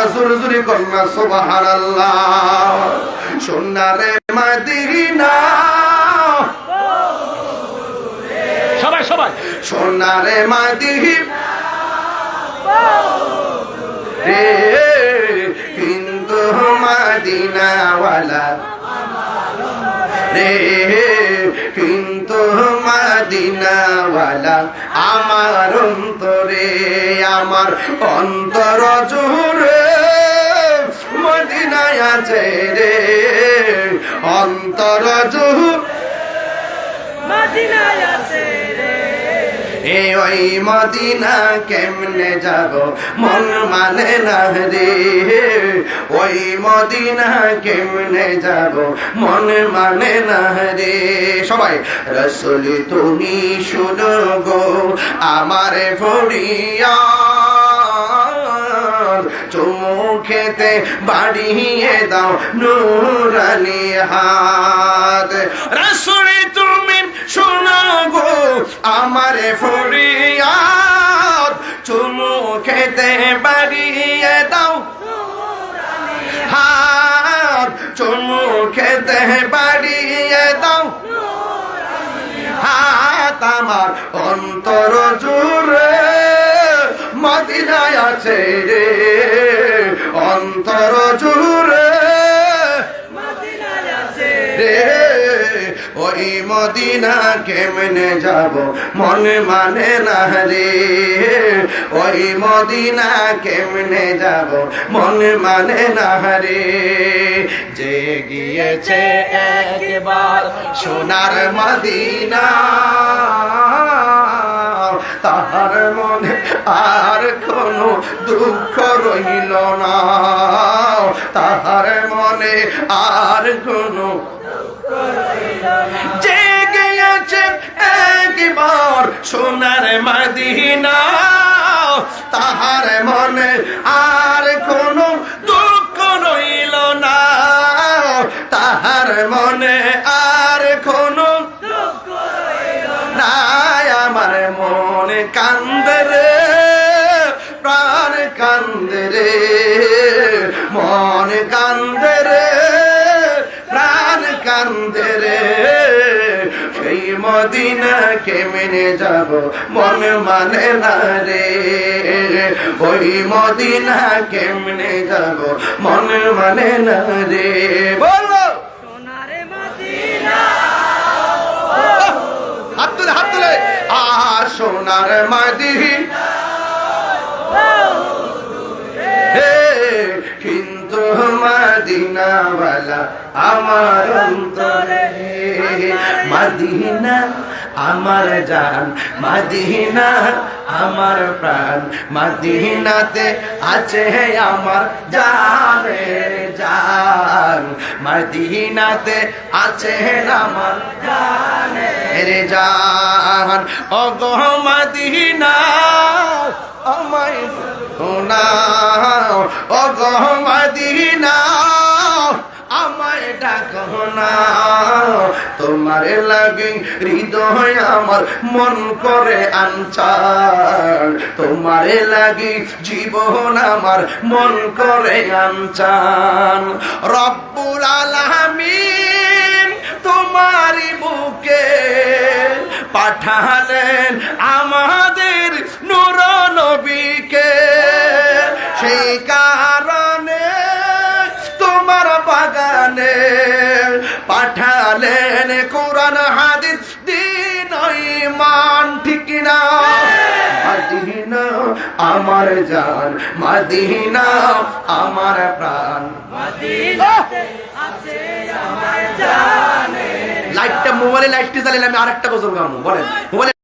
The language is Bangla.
আর জোরে জোরে কন্যা সোনারে মদিনা। সবাই সবাই। সোনারে মদিনা। রে কিন্তু মদিনাওয়ালা। রে কিন্তু মদিনাওয়ালা। আমার অন্তরে আমার অন্তর জুড়ে। মদিনায় আছে রে অন্তর জুড়ে মদিনায় আছে রে এ ওই মদিনা কেমনে যাব? মন মানে না রে। ওই মদিনা কেমনে যাব? মন মানে না রে। সবাই রসুল তুমি শুনো গো আমার ফড়িয়া চুমু খেতে বাড়িয়ে দাও নুরানি হাত। রসুলি তুমি শোনো গো আমার ফরিয়াদ। চুমু খেতে বাড়িয়ে দাও হাত। চুমু খেতে বাড়িয়ে দাও হাত। আমার অন্তর জুড়ে মদিনায় আছে রে, অন্তর জুড়ে। রে, ওই মদিনা কেমনে যাব, মনে মানে না রে। ওই মদিনা কেমনে যাব, মনে মানে না রে। যে গিয়েছে একবার সোনার মদিনা। তাহার মনে আর কোনো দুঃখ রইল না। তাহার মনে আর কোনো জেগে আছে একবার সোনার মদিনা। তাহার মনে আর কোনো দুঃখ রইল না। তাহার মনে কান্দে রে প্রাণ কান্দে রে মন কান্দে রে প্রাণ কান্দে রে। সেই মদিনা কেমনে যাব মন মানে না রে। ওই মদিনা কেমনে যাব মন মানে না রে। বলো। সোনারে মদিনা। হাত তুলে হাত তুলে। আর সোনার মাদি মাদিনাওয়ালা আমার অন্তরে। মাদিনা, আমার জান। মাদিনা, আমার প্রাণ। মাদিনাতে আছে আমার জানের জান। মাদিনাতে আছে আমার জানের জান। অগো মাদিনা, আমায় শোনাও অগো মাদিনা ডাকো লাগে হৃদয় আমার মন করে আনচান। তোমার লাগে জীবন আমার মন করে আনচান। রব্বুল আলামিন তোমারই বুকে পাঠালেন আমাদের নূর পাঠালেন কোরআন হাদিস দিন ইমান ঠিক না মাদিনা আমার জান মাদিনা আমার প্রাণ। মাদিনা আছে আমার জানে লাইটটা মোবাইলে লাইটটি চালিয়ে আমি আরেকটা গজল গাবো বলেন মোবাইলে